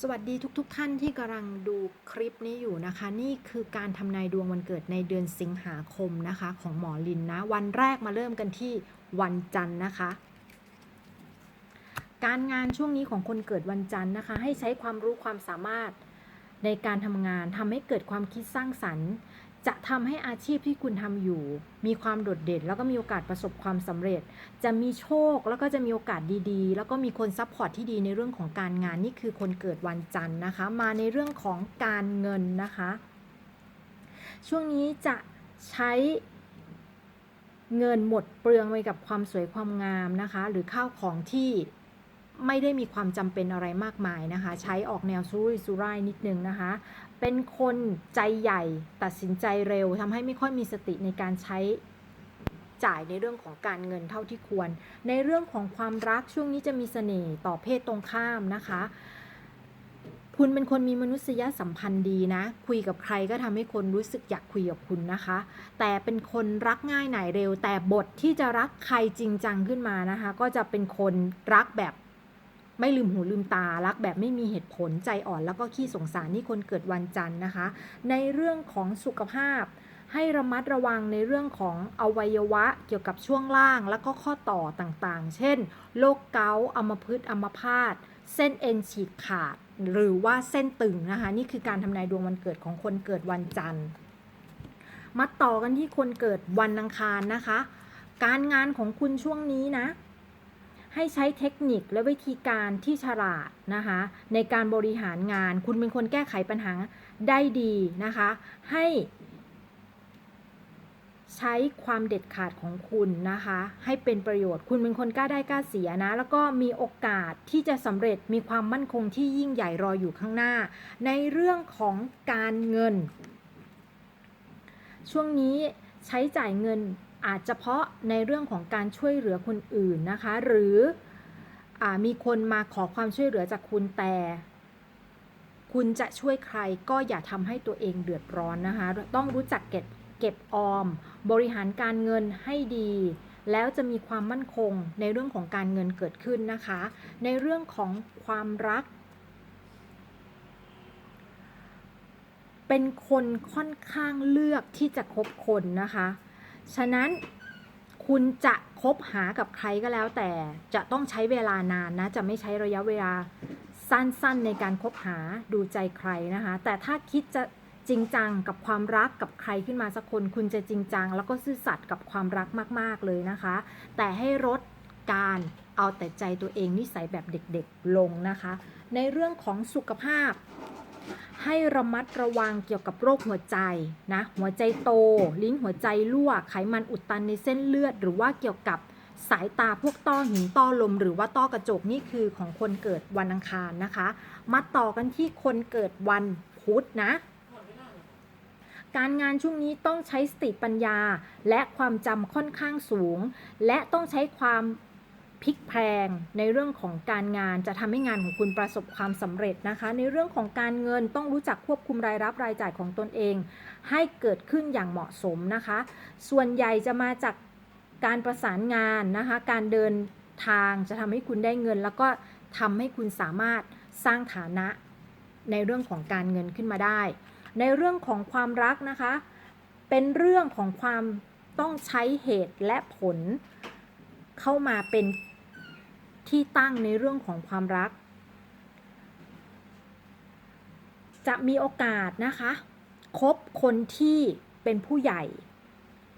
สวัสดีทุกๆทท่านที่กำลังดูคลิปนี้อยู่นะคะ นี่คือการทำนายดวงวันเกิดในเดือนสิงหาคมนะคะ ของหมอลินนะ วันแรกมาเริ่มกันที่วันจันทร์นะคะ การงานช่วงนี้ของคนเกิดวันจันทร์นะคะ ให้ใช้ความรู้ความสามารถในการทำงานทำให้เกิดความคิดสร้างสรรค์ จะทำให้อาชีพที่คุณทำอยู่ มีความโดดเด่น แล้วก็มีโอกาสประสบความสำเร็จ จะมีโชคแล้วก็จะมีโอกาสดีๆ แล้วก็มีคนซัพพอร์ตที่ดีในเรื่องของการงานนี่คือคนเกิดวันจันทร์นะคะ มาในเรื่องของการเงินนะคะ ช่วงนี้จะใช้เงินหมดเปลืองไปกับความสวยความงามนะคะ หรือข้าวของที่ไม่ได้มีความจำเป็นอะไรมากมายนะคะ ใช้ออกแนวซุรุ่ยซุร่ายนิดนึงนะคะ เป็นคนใจใหญ่ตัดสินใจเร็วทำให้ไม่ค่อยมีสติในการใช้จ่ายในเรื่องของการเงินเท่าที่ควร ในเรื่องของความรักช่วงนี้จะมีเสน่ห์ต่อเพศตรงข้ามนะคะ คุณเป็นคนมีมนุษยสัมพันธ์ดีนะ คุยกับใครก็ทำให้คนรู้สึกอยากคุยกับคุณนะคะ แต่เป็นคนรักง่ายหน่ายเร็ว แต่บทที่จะรักใครจริงจังขึ้นมานะคะ ก็จะเป็นคนรักแบบ ไม่ลืมหูลืมตารักแบบไม่มีเหตุผลใจอ่อนแล้วก็ขี้สงสารนี่คนเกิดวันจันทร์นะคะ ในเรื่องของสุขภาพ ให้ระมัดระวังในเรื่องของอวัยวะเกี่ยวกับช่วงล่าง แล้วก็ข้อต่อต่างๆ เช่นโรคเกาต์อัมพฤกษ์อัมพาตเส้นเอ็นฉีกขาด หรือว่าเส้นตึงนะคะ นี่คือการทำนายดวงวันเกิดของคนเกิดวันจันทร์มาต่อกันที่คนเกิดวันอังคารนะคะ การงานของคุณช่วงนี้นะ ให้ใช้เทคนิคและวิธีการที่ฉลาดนะคะในการบริหารงาน คุณเป็นคนแก้ไขปัญหาได้ดีนะคะ ให้ ใช้ความเด็ดขาดของคุณนะคะ ให้เป็นประโยชน์ คุณเป็นคนกล้าได้กล้าเสียนะ แล้วก็มีโอกาสที่จะสำเร็จมีความมั่นคงที่ยิ่งใหญ่รออยู่ข้างหน้า ในเรื่องของการเงิน ช่วงนี้ใช้จ่ายเงิน อาจจะเพาะในเรื่องของการช่วยเหลือคนอื่นนะคะ หรืออมีคนมาขอความช่วยเหลือจากคุณแต่ คุณจะช่วยใครก็อย่าทำให้ตัวเองเดือดร้อนนะคะ ต้องรู้จักเก็บเก็บออม บริหารการเงินให้ดี แล้วจะมีความมั่นคงในเรื่องของการเงินเกิดขึ้นนะคะ ในเรื่องของความรัก เป็นคนค่อนข้างเลือกที่จะคบคนนะคะ ฉะนั้นคุณจะคบหากับใครก็แล้ว แต่จะต้องใช้เวลานานนะ จะไม่ใช้ระยะเวลาสั้นๆในการคบหาดูใจใครนะคะ แต่ถ้าคิดจะจริงจังกับความรักกับใครขึ้นมาสักคน คุณจะจริงจัง แล้วก็ซื่อสัตย์กับความรักมากๆเลยนะคะ แต่ให้ลดการเอาแต่ใจตัวเองนิสัยแบบเด็กๆลงนะคะ ในเรื่องของสุขภาพ ให้ระมัดระวังเกี่ยวกับโรคหัวใจนะหัวใจโต ลิ้นหัวใจรั่วไขมันอุดตันในเส้นเลือด หรือว่าเกี่ยวกับสายตาพวกต้อหินต้อลม หรือว่าต้อกระจกนี่คือของคนเกิดวันอังคารนะคะ มาต่อกันที่คนเกิดวันพุธนะ การงานช่วงนี้ต้องใช้สติปัญญาและความจำค่อนข้างสูง และต้องใช้ความ พลิกแพลงในเรื่องของการงานจะทำให้งานของคุณประสบความสำเร็จนะคะ ในเรื่องของการเงินต้องรู้จักควบคุมรายรับรายจ่ายของตนเอง ให้เกิดขึ้นอย่างเหมาะสมนะคะ ส่วนใหญ่จะมาจากการประสานงานนะคะ การเดินทางจะทำให้คุณได้เงิน แล้วก็ทำให้คุณสามารถสร้างฐานะในเรื่องของการเงินขึ้นมาได้ ในเรื่องของความรักนะคะ เป็นเรื่องของความต้องใช้เหตุและผลเข้ามาเป็น ที่ตั้งในเรื่องของความรัก จะมีโอกาสนะคะคบคนที่เป็นผู้ใหญ่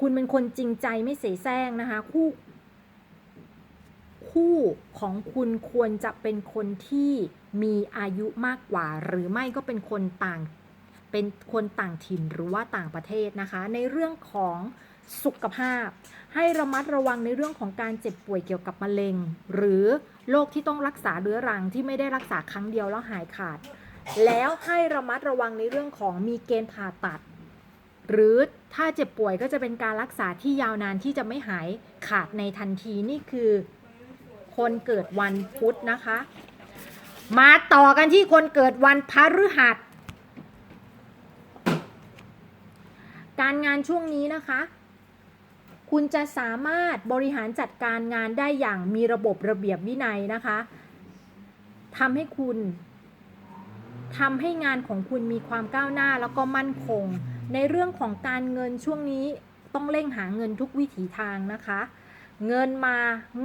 คุณเป็นคนจริงใจไม่เสแสร้งนะคะ คู่ คู่ของคุณควรจะเป็นคนที่มีอายุมากกว่า หรือไม่ก็เป็นคนต่าง เป็นคนต่างถิ่นหรือว่าต่างประเทศนะคะ ในเรื่องของสุขภาพ ให้ระมัดระวังในเรื่องของการเจ็บป่วยเกี่ยวกับมะเร็ง หรือโรคที่ต้องรักษาเรื้อรังที่ไม่ได้รักษาครั้งเดียวแล้วหายขาด แล้วให้ระมัดระวังในเรื่องของมีเกณฑ์ผ่าตัด หรือถ้าเจ็บป่วยก็จะเป็นการรักษาที่ยาวนานที่จะไม่หายขาดในทันทีนี่คือ คนเกิดวันพุธนะคะ มาต่อกันที่คนเกิดวันพฤหัส การงานช่วงนี้นะคะ คุณจะสามารถบริหารจัดการงานได้อย่างมีระบบระเบียบวินัยนะคะทำให้คุณทำให้งานของคุณมีความก้าวหน้าแล้วก็มั่นคง ในเรื่องของการเงินช่วงนี้ต้องเร่งหาเงินทุกวิถีทางนะคะ เงินมา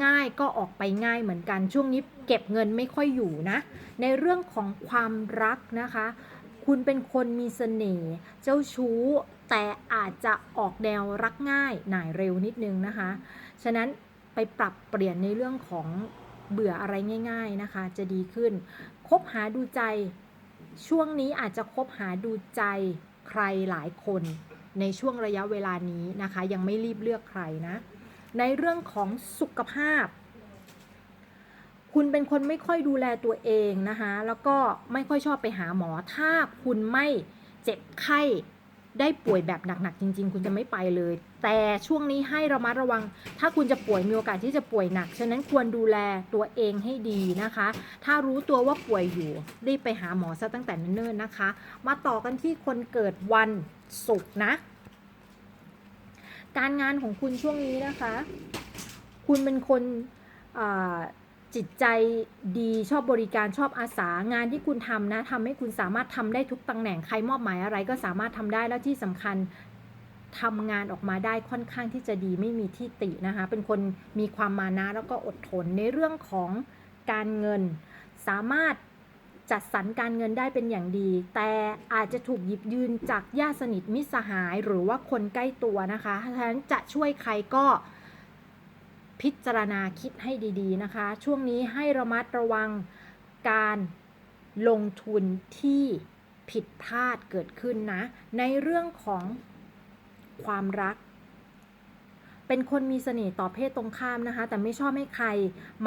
ง่ายก็ออกไปง่ายเหมือนกันช่วงนี้เก็บเงินไม่ค่อยอยู่นะ ในเรื่องของความรักนะคะ คุณเป็นคนมีเสน่ห์เจ้าชู้ แต่อาจจะออกแนวรักง่ายหน่ายเร็วนิดนึงนะคะ ฉะนั้นไปปรับเปลี่ยนในเรื่องของเบื่ออะไรง่าย ๆนะคะ จะดีขึ้น คบหาดูใจ ช่วงนี้อาจจะคบหาดูใจใครหลายคนในช่วงระยะเวลานี้นะคะ ยังไม่รีบเลือกใครนะ ในเรื่องของสุขภาพ คุณเป็นคนไม่ค่อยดูแลตัวเองนะคะ แล้วก็ไม่ค่อยชอบไปหาหมอ ถ้าคุณไม่เจ็บไข้ได้ป่วยแบบหนักๆจริง ๆ คุณจะไม่ไปเลย แต่ช่วงนี้ให้ระมัดระวัง ถ้าคุณจะป่วยมีโอกาสที่จะป่วยหนัก ฉะนั้นควรดูแลตัวเองให้ดีนะคะ ถ้ารู้ตัวว่าป่วยอยู่รีบไปหาหมอซะตั้งแต่เนิ่นๆนะคะ มาต่อกันที่คนเกิดวันศุกร์นะ การงานของคุณช่วงนี้นะคะ คุณเป็นคนอ่า จิตใจดีชอบบริการชอบอาสางานที่คุณทำนะทำให้คุณสามารถทำได้ทุกตำแหน่งใครมอบหมายอะไร ก็สามารถทำได้แล้วที่สำคัญทำงานออกมาได้ค่อนข้างที่จะดีไม่มีที่ตินะคะ เป็นคนมีความมานะแล้วก็อดทนในเรื่องของการเงิน สามารถจัดสรรการเงินได้เป็นอย่างดี แต่อาจจะถูกหยิบยืนจากญาติสนิทมิสหายหรือว่าคนใกล้ตัวนะคะฉะนั้นจะช่วยใครก็ พิจารณาคิดให้ดีๆนะคะ ช่วงนี้ให้ระมัดระวังการลงทุนที่ผิดพลาดเกิดขึ้นนะ ในเรื่องของความรัก เป็นคนมีเสน่ห์ต่อเพศตรงข้ามนะคะ แต่ไม่ชอบให้ใคร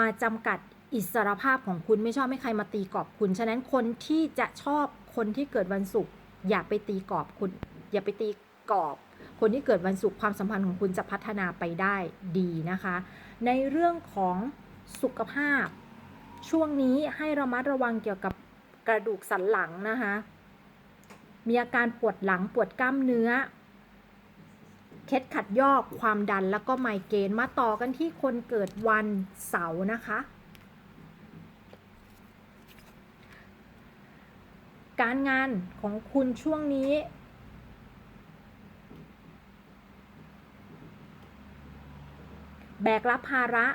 มาจำกัดอิสรภาพของคุณไม่ชอบให้ใครมาตีกรอบคุณ ฉะนั้นคนที่จะชอบคนที่เกิดวันศุกร์อย่าไปตีกรอบคุณ อย่าไปตีกรอบ คนที่เกิดวันศุกร์ความสัมพันธ์ของคุณจะพัฒนาไปได้ดีนะคะ ในเรื่องของสุขภาพ ช่วงนี้ให้ระมัดระวังเกี่ยวกับกระดูกสันหลังนะคะ มีอาการปวดหลังปวดกล้ามเนื้อ เคล็ดขัดยอกความดันแล้วก็ไมเกรนมาต่อกันที่คนเกิดวันเสาร์นะคะการงานของคุณช่วงนี้ แบกรับภาระ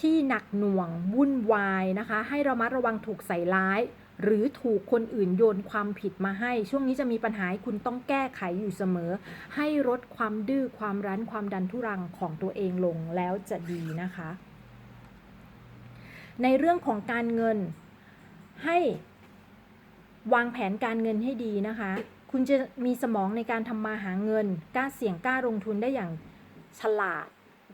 ที่หนักหน่วงวุ่นวายนะคะ ให้ระมัดระวังถูกใส่ร้าย หรือถูกคนอื่นโยนความผิดมาให้ ช่วงนี้จะมีปัญหาให้คุณต้องแก้ไขอยู่เสมอ ให้ลดความดื้อความรั้นความดันทุรังของตัวเองลงแล้วจะดีนะคะ ในเรื่องของการเงินให้วางแผนการเงินให้ดีนะคะ คุณจะมีสมองในการทำมาหาเงินกล้าเสี่ยงกล้าลงทุนได้อย่างฉลาด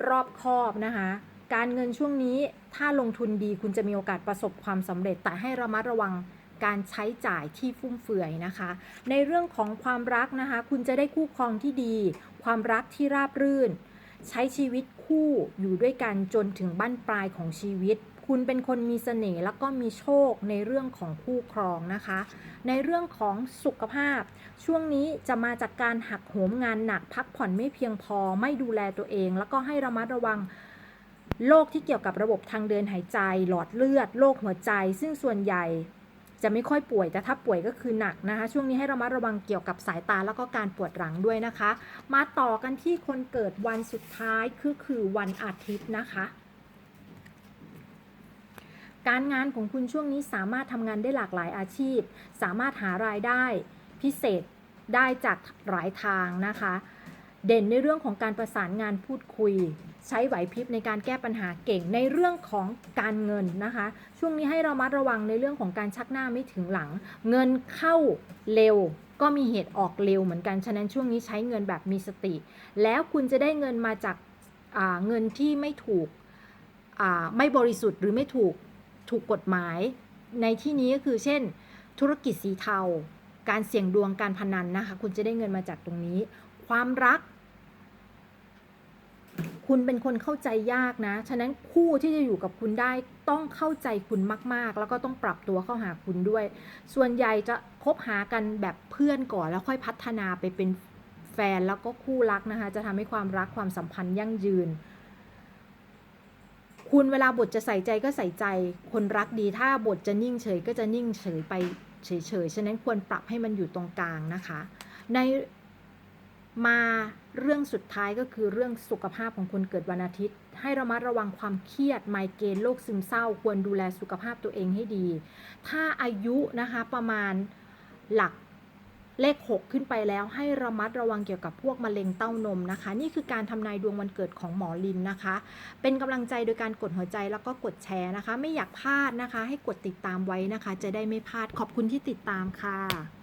รอบคอบนะคะ การเงินช่วงนี้ถ้าลงทุนดีคุณจะมีโอกาสประสบความสำเร็จ แต่ให้ระมัดระวังการใช้จ่ายที่ฟุ่มเฟือยนะคะ ในเรื่องของความรักนะคะ คุณจะได้คู่ครองที่ดี ความรักที่ราบรื่น ใช้ชีวิตคู่อยู่ด้วยกันจนถึงบั้นปลายของชีวิต คุณเป็นคนมีเสน่ห์แล้วก็มีโชคในเรื่องของคู่ครองนะคะ ในเรื่องของสุขภาพ ช่วงนี้จะมาจากการหักโหมงานหนักพักผ่อนไม่เพียงพอไม่ดูแลตัวเอง แล้วก็ให้ระมัดระวังโรคที่เกี่ยวกับระบบทางเดินหายใจ หลอดเลือดโรคหัวใจ ซึ่งส่วนใหญ่จะไม่ค่อยป่วยแต่ถ้าป่วยก็คือหนักนะคะ ช่วงนี้ให้ระมัดระวังเกี่ยวกับสายตาแล้วก็การปวดหลังด้วยนะคะ มาต่อกันที่คนเกิดวันสุดท้ายคือคือวันอาทิตย์นะคะ การงานของคุณช่วงนี้สามารถทำงานได้หลากหลายอาชีพ สามารถหารายได้พิเศษได้จากหลายทางนะคะ เด่นในเรื่องของการประสานงานพูดคุย ใช้ไหวพริบในการแก้ปัญหาเก่งในเรื่องของการเงินนะคะ ช่วงนี้ให้เรามัดระวังในเรื่องของการชักหน้าไม่ถึงหลัง เงินเข้าเร็วก็มีเหตุออกเร็วเหมือนกัน ฉะนั้นช่วงนี้ใช้เงินแบบมีสติ แล้วคุณจะได้เงินมาจากเงินที่ไม่ถูกไม่บริสุทธิ์หรือไม่ถูก ถูกกฎหมาย ในที่นี้ก็คือเช่น ธุรกิจสีเทา การเสี่ยงดวงการพนันนะคะ คุณจะได้เงินมาจากตรงนี้ ความรัก คุณเป็นคนเข้าใจยากนะ ฉะนั้นคู่ที่จะอยู่กับคุณได้ต้องเข้าใจคุณมาก ๆ แล้วก็ต้องปรับตัวเข้าหาคุณด้วย ส่วนใหญ่จะคบหากันแบบเพื่อนก่อนแล้วค่อยพัฒนาไปเป็นแฟนแล้วก็คู่รักนะคะ จะทำให้ความรักความสัมพันธ์ยั่งยืน คุณเวลาบทจะใส่ใจก็ใส่ใจ คนรักดีถ้าบทจะนิ่งเฉยก็จะนิ่งเฉยไปเฉยๆ ฉะนั้นควรปรับให้มันอยู่ตรงกลางนะคะ ในมาเรื่องสุดท้ายก็คือเรื่องสุขภาพของคนเกิดวันอาทิตย์ ให้ระมัดระวังความเครียดไมเกรนโรคซึมเศร้า ควรดูแลสุขภาพตัวเองให้ดี ถ้าอายุนะคะประมาณหลัก เลข 6 ขึ้นไปแล้วให้ระมัดระวังเกี่ยวกับพวกมะเร็งเต้านมนะคะ นี่คือการทำนายดวงวันเกิดของหมอลินนะคะ เป็นกำลังใจโดยการกดหัวใจแล้วก็กดแชร์นะคะ ไม่อยากพลาดนะคะ ให้กดติดตามไว้นะคะ จะได้ไม่พลาดขอบคุณที่ติดตามค่ะ